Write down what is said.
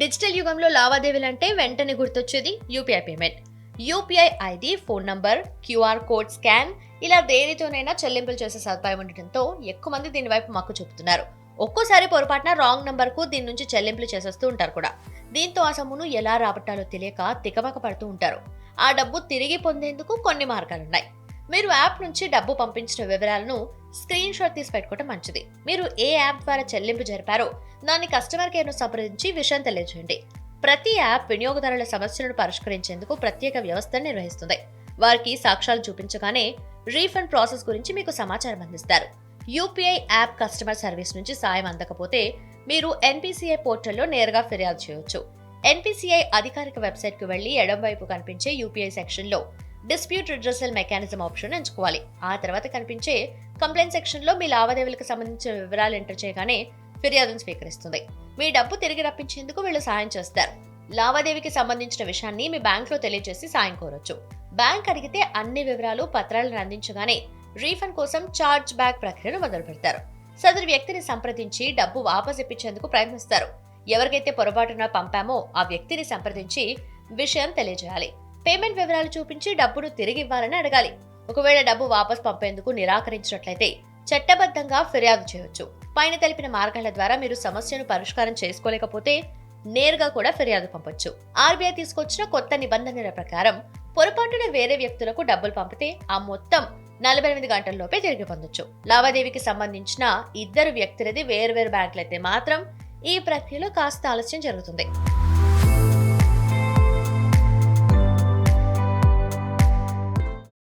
Digital యుగంలో లావాదేవీలు అంటే వెంటనే గుర్తొచ్చేది UPI payment. UPI ID phone number QR code scan ఇలా దేనితోనైనా చెల్లింపులు చేసే సదుపాయం ఉండటంతో ఎక్కువ మంది దీని వైపు మక్కు చూపుతున్నారు. ఒక్కోసారి పొరపాటున రాంగ్ నంబర్కు దీని నుంచి చెల్లింపులు చేసేస్తూ ఉంటారు కూడా. దీంతో ఆ సొమ్మును ఎలా రాబట్టాలో తెలియక తికమక పడుతూ ఉంటారు. ఆ డబ్బు తిరిగి పొందేందుకు కొన్ని మార్గాలున్నాయి. మీరు యాప్ నుంచి డబ్బు పంపించిన వివరాలను స్క్రీన్ షాట్ తీసి పెట్టుకోవడం మంచిది. మీరు ఏ యాప్ ద్వారా చెల్లింపు జరిపారో దాన్ని కస్టమర్ కేర్ను సంప్రదించి విషయం తెలియజేయండి. ప్రతి యాప్ వినియోగదారుల సమస్యలను పరిష్కరించేందుకు ప్రత్యేక వ్యవస్థను నిర్వహిస్తుంది. వారికి సాక్ష్యాలు చూపించగానే రీఫండ్ ప్రాసెస్ గురించి మీకు సమాచారం అందిస్తారు. యూపీఐ యాప్ కస్టమర్ సర్వీస్ నుంచి సాయం అందకపోతే మీరు ఎన్పిసిఐ పోర్టల్లో నేరుగా ఫిర్యాదు చేయవచ్చు ఎన్పిసిఐ అధికారిక వెబ్సైట్కు వెళ్ళి ఎడం వైపు కనిపించే యూపీఐ సెక్షన్లో డిస్ప్యూట్ రిడ్రసల్ మెకానిజం ఆప్షన్ ఎంచుకోవాలి. ఆ తర్వాత కనిపించే కంప్లైంట్ సెక్షన్లో మీ లావాదేవీలకు సంబంధించిన వివరాలు ఎంటర్ చేయగానే ఫిర్యాదును స్వీకరిస్తుంది. మీ డబ్బు తిరిగి రప్పించేందుకు వీళ్ళు సాయం చేస్తారు. లావాదేవీకి సంబంధించిన విషయాన్ని మీ బ్యాంక్లో తెలియజేసి సాయం కోరొచ్చు. బ్యాంక్ అడిగితే అన్ని వివరాలు పత్రాలను అందించగానే రీఫండ్ కోసం చార్జ్ బ్యాక్ ప్రక్రియను మొదలు పెడతారు. సదరు వ్యక్తిని సంప్రదించి డబ్బు వాపస్ ఇప్పించేందుకు ప్రయత్నిస్తారు. ఎవరికైతే పొరపాటున పంపామో ఆ వ్యక్తిని సంప్రదించి విషయం తెలియజేయాలి. పేమెంట్ వివరాలు చూపించి డబ్బును తిరిగి ఇవ్వాలని అడగాలి. ఒకవేళ డబ్బు వాపస్ పంపేందుకు నిరాకరించినట్లయితే చట్టబద్ధంగా ఫిర్యాదు చేయొచ్చు. పైన తెలిపిన మార్గాల ద్వారా మీరు సమస్యను పరిష్కారం చేసుకోలేకపోతే నేరుగా కూడా ఫిర్యాదు పంపొచ్చు. ఆర్బీఐ తీసుకొచ్చిన కొత్త నిబంధనల ప్రకారం పొరపాటున వేరే వ్యక్తులకు డబ్బులు పంపితే ఆ మొత్తం నలభై ఎనిమిది గంటల్లోపే తిరిగి పొందొచ్చు. లావాదేవీకి సంబంధించిన ఇద్దరు వ్యక్తులది వేర్వేరు బ్యాంకులైతే మాత్రం ఈ ప్రక్రియలో కాస్త ఆలస్యం జరుగుతుంది.